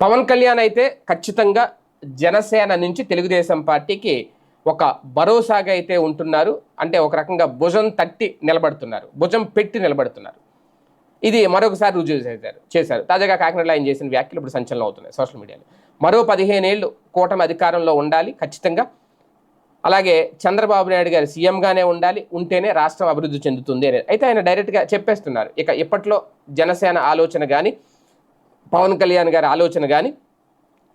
పవన్ కళ్యాణ్ అయితే ఖచ్చితంగా జనసేన నుంచి తెలుగుదేశం పార్టీకి ఒక భరోసాగా అయితే ఉంటున్నారు. అంటే ఒక రకంగా భుజం తట్టి నిలబడుతున్నారు. భుజం పెట్టి నిలబడుతున్నారు. ఇది మరొకసారి రుజువు చేశారు. చేశారు. తాజాగా కాకినాడలో ఆయన చేసిన వ్యాఖ్యలు ఇప్పుడు సంచలనం అవుతున్నాయి సోషల్ మీడియాలో. మరో పదిహేను ఏళ్ళు కూటమి అధికారంలో ఉండాలి ఖచ్చితంగా. అలాగే చంద్రబాబు నాయుడు గారు సీఎంగానే ఉండాలి ఉంటేనే రాష్ట్రం అభివృద్ధి చెందుతుంది అనేది అయితే ఆయన డైరెక్ట్గా చెప్పేస్తున్నారు. ఇక ఇప్పట్లో జనసేన ఆలోచన కానీ పవన్ కళ్యాణ్ గారి ఆలోచన కానీ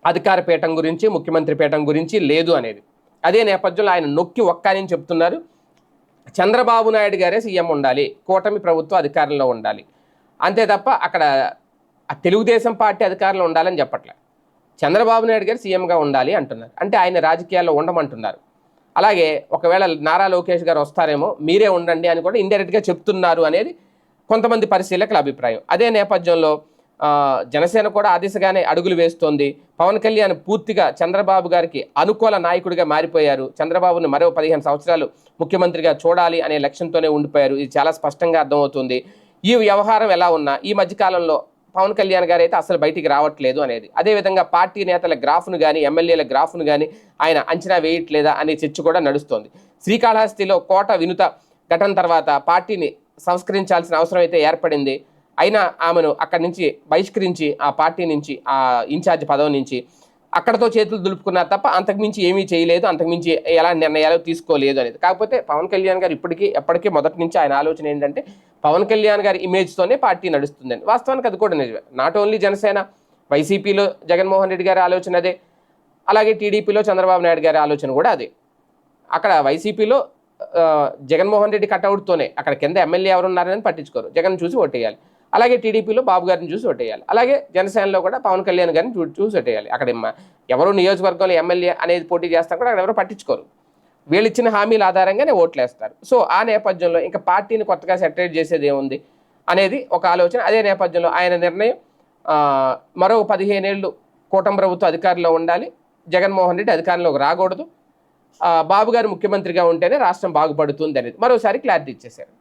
అధికార పీఠం గురించి ముఖ్యమంత్రి పీఠం గురించి లేదు అనేది. అదే నేపథ్యంలో ఆయన నొక్కి ఒక్కానని చెప్తున్నారు. చంద్రబాబు నాయుడు గారే సీఎం ఉండాలి. కూటమి ప్రభుత్వం అధికారంలో ఉండాలి. అంతే తప్ప అక్కడ తెలుగుదేశం పార్టీ అధికారంలో ఉండాలని చెప్పట్లే. చంద్రబాబు నాయుడు గారు సీఎంగా ఉండాలి అంటున్నారు. అంటే ఆయన రాజకీయాల్లో ఉండమంటున్నారు. అలాగే ఒకవేళ నారా లోకేష్ గారు వస్తారేమో మీరే ఉండండి అని కూడా ఇండైరెక్ట్గా చెప్తున్నారు అనేది కొంతమంది పరిశీలకుల అభిప్రాయం. అదే నేపథ్యంలో జనసేన కూడా ఆ దిశగానే అడుగులు వేస్తోంది. పవన్ కళ్యాణ్ పూర్తిగా చంద్రబాబు గారికి అనుకూల నాయకుడిగా మారిపోయారు. చంద్రబాబును మరో పదిహేను సంవత్సరాలు ముఖ్యమంత్రిగా చూడాలి అనే లక్ష్యంతోనే ఉండిపోయారు. ఇది చాలా స్పష్టంగా అర్థమవుతుంది. ఈ వ్యవహారం ఎలా ఉన్నా ఈ మధ్యకాలంలో పవన్ కళ్యాణ్ గారు అయితే అసలు బయటికి రావట్లేదు అనేది. అదేవిధంగా పార్టీ నేతల గ్రాఫ్ను కానీ ఎమ్మెల్యేల గ్రాఫ్ను కానీ ఆయన అంచనా వేయట్లేదా అనే చర్చ కూడా నడుస్తోంది. శ్రీకాళహస్తిలో కోట వినుత ఘటన తర్వాత పార్టీని సంస్కరించాల్సిన అవసరం అయితే ఏర్పడింది. అయినా ఆమెను అక్కడి నుంచి బహిష్కరించి ఆ పార్టీ నుంచి ఆ ఇన్ఛార్జ్ పదవి నుంచి అక్కడతో చేతులు దులుపుకున్నారు తప్ప అంతకుమించి ఏమీ చేయలేదు అంతకుమించి ఎలా నిర్ణయాలు తీసుకోలేదు అనేది. కాకపోతే పవన్ కళ్యాణ్ గారు ఇప్పటికీ ఎప్పటికీ మొదటి నుంచి ఆయన ఆలోచన ఏంటంటే పవన్ కళ్యాణ్ గారి ఇమేజ్తోనే పార్టీ నడుస్తుందని వాస్తవానికి అది కూడా నిజమే. నాట్ ఓన్లీ జనసేన వైసీపీలో జగన్మోహన్ రెడ్డి గారి ఆలోచన అదే. అలాగే టీడీపీలో చంద్రబాబు నాయుడు గారి ఆలోచన కూడా అదే. అక్కడ వైసీపీలో జగన్మోహన్ రెడ్డి కట్అవుట్తోనే అక్కడ కింద ఎమ్మెల్యే ఎవరు ఉన్నారని పట్టించుకోరు. జగన్ చూసి ఓటేయాలి. అలాగే టీడీపీలో బాబు గారిని చూసి ఓటేయాలి. అలాగే జనసేనలో కూడా పవన్ కళ్యాణ్ గారిని చూ చూసి ఓటేయాలి. అక్కడ ఎవరు నియోజకవర్గంలో ఎమ్మెల్యే అనేది పోటీ చేస్తాం కూడా అక్కడ ఎవరు పట్టించుకోరు. వీళ్ళు ఇచ్చిన హామీల ఆధారంగానే ఓట్లు వేస్తారు సో ఆ నేపథ్యంలో ఇంకా పార్టీని కొత్తగా సెటరేట్ చేసేది ఏముంది అనేది ఒక ఆలోచన. అదే నేపథ్యంలో ఆయన నిర్ణయం మరో మరో పదిహేనేళ్ళు కూటమి ప్రభుత్వం అధికారంలో ఉండాలి. జగన్మోహన్ రెడ్డి అధికారంలోకి రాకూడదు. బాబు గారు ముఖ్యమంత్రిగా ఉంటేనే రాష్ట్రం బాగుపడుతుంది అనేది. మరోసారి క్లారిటీ ఇచ్చేశారు.